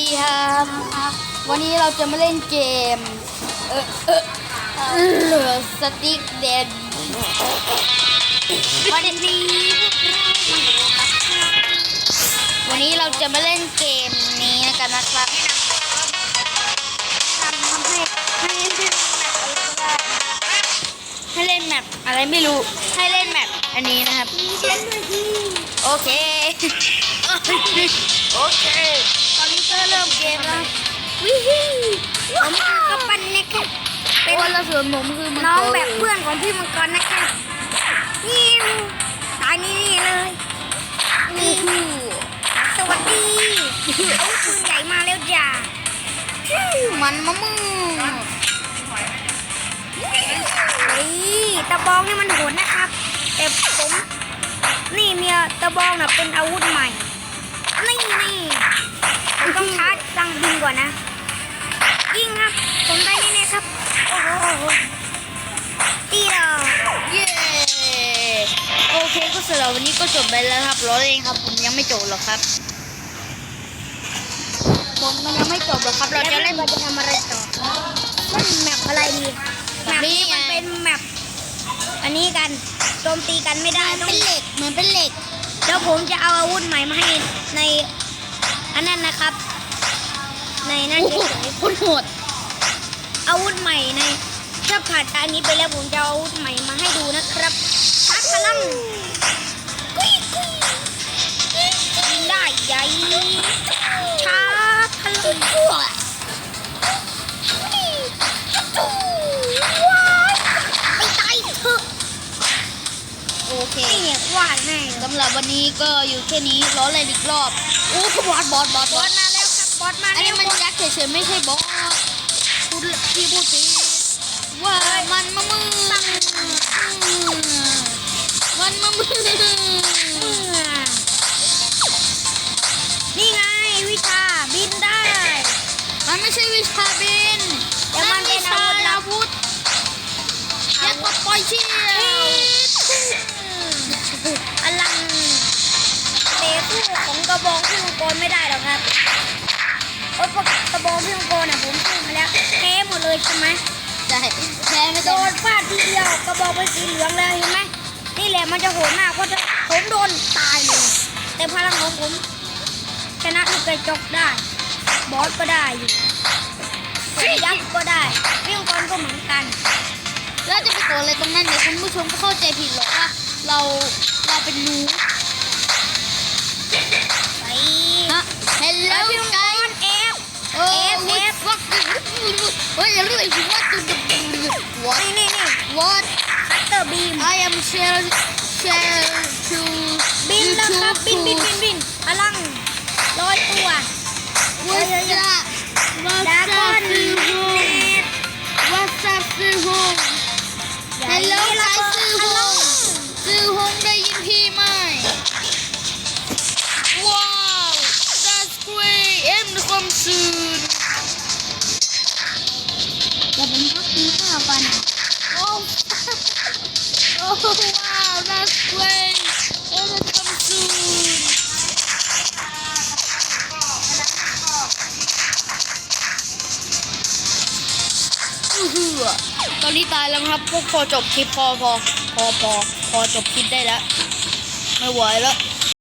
ดีครับวันนี้เราจะมาเล่นเกมเออเออเหลือสติ๊กเดนวันนี้พวกเรามาดูกับวันนี้เราจะมาเล่นเกมนี้กันนะครับทำทำให้ให้ดึงแบบให้เล่นแมปอะไรไม่รู้ให้เล่นแมปอันนี้นะครับมีเช่นด้วยที่โอเคโอเค วิฮีผมคือกัปปันนะคะเป็เป็นนละส่วนผมคือมัน้องแบบเพื่อนของพี่มังกรนะคะนี่ตายนี่นี่เลยนี่สวัสดีเอาปืนใหญ่มาแล้วจ้ามันมะมึงนี่ตะบองนี่มันโหดนะครับ แต่ผม นี่เมียตะบองน่ะเป็นอาวุธใหม่ นี่นี่ เคก็สำหรับวันนี้ก็จบไปแล้วครับรอเองครับ ผมยังไม่จบหรอกครับ ผมมันยังไม่จบหรอกครับ เราจะเล่นเราจะทำอะไรต่อเล่นแมปอะไรดีแมปนี้มันเป็นแมปอันนี้กันโจมตีกันไม่ได้ต้องเป็นเหล็กเหมือนเป็นเหล็กแล้วผมจะเอาอาวุธใหม่มาให้ในอันนั้นนะครับ ในนั่นโอ้โหเฉยคนโหดๆอาวุธใหม่ใน ถ้าผ่านการนี้ไปแล้วผมจะเอาอาวุธใหม่มาให้ดูนะครับชาร์จพลังกุยกุยยิงได้ใหญ่ชาร์จพลังโอเคเนี่ยว่าแน่สำหรับวันนี้ก็อยู่แค่นี้ล้อเล่นอีกรอบโอ้บอสบอสบอสบอสมาแล้วครับบอสมาอันแล้นี้มันยักษ์เฉยๆไม่ใช่บอสพูดที่พูดผิด ว่ามันมะมึงมันมะมึงนี่ไงวิชาบินได้ มันไม่ใช่วิชาบินแต่มันเป็นวิชาอาอาวุธธยัดปลดปล่อยเชี่ยวอลังเตะสู้ของกระบองพี่มังกรไม่ได้หรอกครับโอ้ยกระบองพี่มังกรน่ะผมสู้มาแล้วแพ้หมดเลยใช่ไหม ช่แพ้ไม่โดนฟาดทีเดียวกระบองเป็นสีเหลืองเลยเห็นไหมนี่แหละมันจะโหดมากเพราะจะผมโดนตายเลย แต่พลังของผมชนะลูกกระจกได้ บอสก็ได้อยู่ยักษ์ก็ได้พี่มังกรก็เหมือนกัน แล้วจะไปโกรธอะไรตรงนั้นเดี๋ยวคุณผู้ชมก็เข้าใจผิดหรอกว่าเราเราเป็นนู เฮ้ยเรื่องว่าตุ่ม what นี่นี่นี่ what คัตเตอร์บีม I am share share to บินแล้วครับบินบินบินบินพลังลอยตัว What's that ดา What's ก้อน up เน Suho ต What's up Suho Hello ไก Suho Suho ได้ยินพี่ไหมว้าว That's great เอ็ม โอ้ว้าว that's great เอ็มความสุดอื้อหือตอนนี้ตายแล้วครับพวกพอจบคลิปพอพอพอพอพอจบคลิปได้แล้ว ไม่ไหวแล้ว